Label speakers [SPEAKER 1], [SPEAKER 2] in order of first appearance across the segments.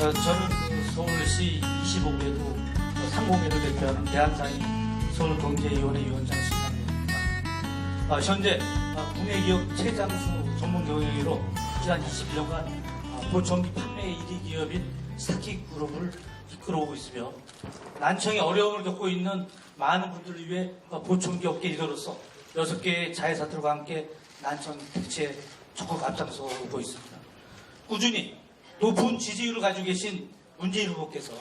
[SPEAKER 1] 어, 저는 그 서울시 25개도 상공회를 대표하는 대한상인 서울경제위원회 위원장 신상입니다. 아, 현재 아, 국내기업 최장수 전문 경영위로 지난 21년간 아, 보청기 판매 1위 기업인 스타키그룹을 이끌어오고 있으며 난청의 어려움을 겪고 있는 많은 분들을 위해 아, 보청기 업계 리더로서 6개의 자회사들과 함께 난청 대체에 적극 앞장서고 있습니다. 꾸준히 높은 지지율을 가지고 계신 문재인 후보께서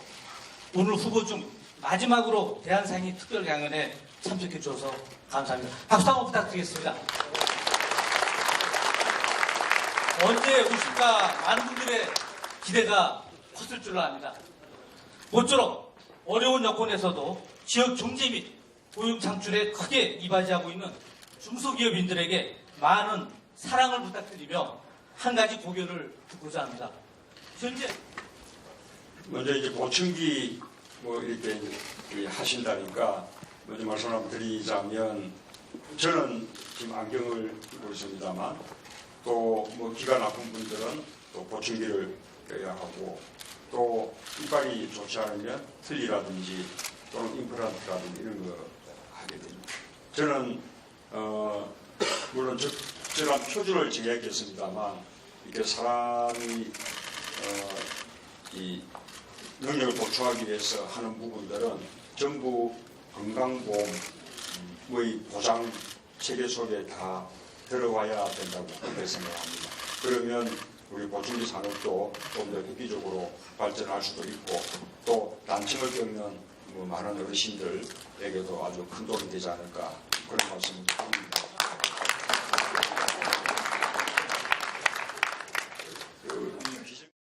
[SPEAKER 1] 오늘 후보 중 마지막으로 대한상인 특별 강연에 참석해 주셔서 감사합니다. 박수 한번 부탁드리겠습니다. 언제 오실까 많은 분들의 기대가 컸을 줄로 압니다. 모쪼록 어려운 여건에서도 지역 경제 및 고용 창출에 크게 이바지하고 있는 중소기업인들에게 많은 사랑을 부탁드리며 한 가지 고개를 듣고자 합니다. 현재
[SPEAKER 2] 먼저 이제 보충기 뭐 이렇게 하신다니까 먼저 말씀 한번 드리자면 저는 지금 안경을 끼고 있습니다만 또 뭐 기가 나쁜 분들은 또 보충기를 껴야 하고 또 이빨이 좋지 않으면 틀니라든지 또는 임플란트라든지 이런 거 하게 됩니다. 저는 어 물론 적절한 표준을 정해야겠습니다만 이렇게 사람이 어, 이 능력을 보충하기 위해서 하는 부분들은 전부 건강보험의 보장 체계 속에 다 들어와야 된다고 그렇게 생각합니다. 그러면 우리 보충기 산업도 좀 더 획기적으로 발전할 수도 있고 또 난청을 겪는 뭐 많은 어르신들에게도 아주 큰 도움이 되지 않을까 그런 말씀을 드립니다.